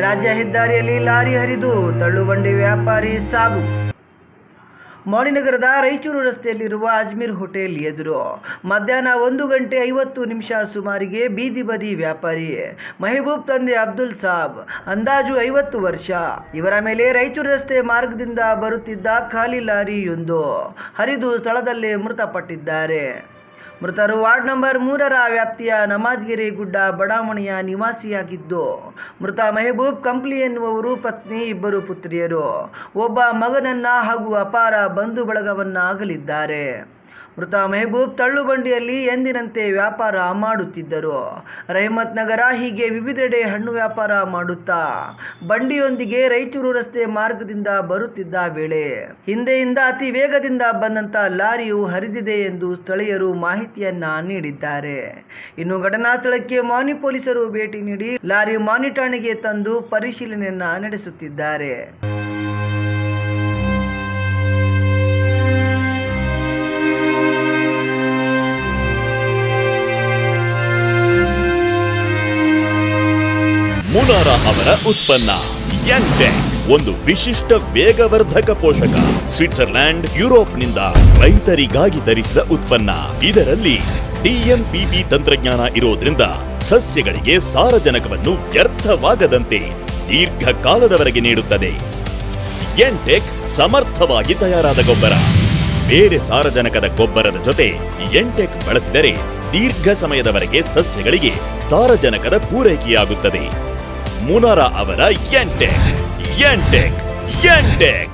ರಾಜ್ಯ ಹೆದ್ದಾರಿಯಲ್ಲಿ ಲಾರಿ ಹರಿದು ತಳ್ಳುಬಂಡಿ ವ್ಯಾಪಾರಿ ಸಾವು ಮೌಳಿನಗರದ ರಾಯಚೂರು ರಸ್ತೆಯಲ್ಲಿರುವ ಅಜ್ಮೀರ್ ಹೋಟೆಲ್ ಎದುರು ಮಧ್ಯಾಹ್ನ ಒಂದು ಗಂಟೆ ಐವತ್ತು ನಿಮಿಷ ಸುಮಾರಿಗೆ ಬೀದಿ ಬದಿ ವ್ಯಾಪಾರಿ ಮೆಹಬೂಬ್ ತಂದೆ ಅಬ್ದುಲ್ ಸಾಬ್, ಅಂದಾಜು ಐವತ್ತು ವರ್ಷ. ಇವರ ಮೇಲೆ ರಾಯಚೂರು ರಸ್ತೆ ಮಾರ್ಗದಿಂದ ಬರುತ್ತಿದ್ದ ಖಾಲಿ ಲಾರಿಯೊಂದು ಹರಿದು ಸ್ಥಳದಲ್ಲೇ ಮೃತಪಟ್ಟಿದ್ದಾರೆ. ಮೃತರು ವಾರ್ಡ್ ನಂಬರ್ ಮೂರರ ವ್ಯಾಪ್ತಿಯ ನಮಾಜ್ಗಿರಿ ಗುಡ್ಡ ಬಡಾವಣೆಯ ನಿವಾಸಿಯಾಗಿದ್ದು, ಮೃತ ಮೆಹಬೂಬ್ ಕಂಪ್ಲಿ ಎನ್ನುವವರು ಪತ್ನಿ, ಇಬ್ಬರು ಪುತ್ರಿಯರು. ಒಬ್ಬ ಮಗನನ್ನ ಹಾಗೂ ಅಪಾರ ಬಂಧು ಬಳಗವನ್ನ ಆಗಲಿದ್ದಾರೆ ಮೃತ ಮೆಹಬೂಬ್ ತಳ್ಳುಬಂಡಿಯಲ್ಲಿ ಎಂದಿನಂತೆ ವ್ಯಾಪಾರ ಮಾಡುತ್ತಿದ್ದರು. ರಹಮತ್ ನಗರ ಹೀಗೆ ವಿವಿಧೆಡೆ ಹಣ್ಣು ವ್ಯಾಪಾರ ಮಾಡುತ್ತಾ ಬಂಡಿಯೊಂದಿಗೆ ರೈಚೂರು ರಸ್ತೆ ಮಾರ್ಗದಿಂದ ಬರುತ್ತಿದ್ದ ವೇಳೆ ಹಿಂದೆಯಿಂದ ಅತಿ ವೇಗದಿಂದ ಬಂದಂತ ಲಾರಿಯು ಹರಿದಿದೆ ಎಂದು ಸ್ಥಳೀಯರು ಮಾಹಿತಿಯನ್ನ ನೀಡಿದ್ದಾರೆ. ಇನ್ನು ಘಟನಾ ಸ್ಥಳಕ್ಕೆ ಮಾನಿ ಪೊಲೀಸರು ಭೇಟಿ ನೀಡಿ ಲಾರಿ ಮಾನಿ ಠಾಣೆಗೆ ತಂದು ಪರಿಶೀಲನೆಯನ್ನ ನಡೆಸುತ್ತಿದ್ದಾರೆ. ಮುನಾರ ಅವರ ಉತ್ಪನ್ನ. ಎಂಟೆಕ್ ಒಂದು ವಿಶಿಷ್ಟ ವೇಗವರ್ಧಕ ಪೋಷಕ. ಸ್ವಿಟ್ಜರ್ಲ್ಯಾಂಡ್ ಯುರೋಪ್ನಿಂದ ರೈತರಿಗಾಗಿ ಧರಿಸಿದ ಉತ್ಪನ್ನ. ಇದರಲ್ಲಿ ಡಿಎಂಪಿಪಿ ತಂತ್ರಜ್ಞಾನ ಇರೋದ್ರಿಂದ ಸಸ್ಯಗಳಿಗೆ ಸಾರಜನಕವನ್ನು ವ್ಯರ್ಥವಾಗದಂತೆ ದೀರ್ಘಕಾಲದವರೆಗೆ ನೀಡುತ್ತದೆ. ಎಂಟೆಕ್ ಸಮರ್ಥವಾಗಿ ತಯಾರಾದ ಗೊಬ್ಬರ. ಬೇರೆ ಸಾರಜನಕದ ಗೊಬ್ಬರದ ಜೊತೆ ಎಂಟೆಕ್ ಬಳಸಿದರೆ ದೀರ್ಘ ಸಮಯದವರೆಗೆ ಸಸ್ಯಗಳಿಗೆ ಸಾರಜನಕದ ಪೂರೈಕೆಯಾಗುತ್ತದೆ. ಮುನಾರ ಅವರ ಎಂಟೆಕ್ ಎಂಟೆಕ್ ಎಂಟೆಕ್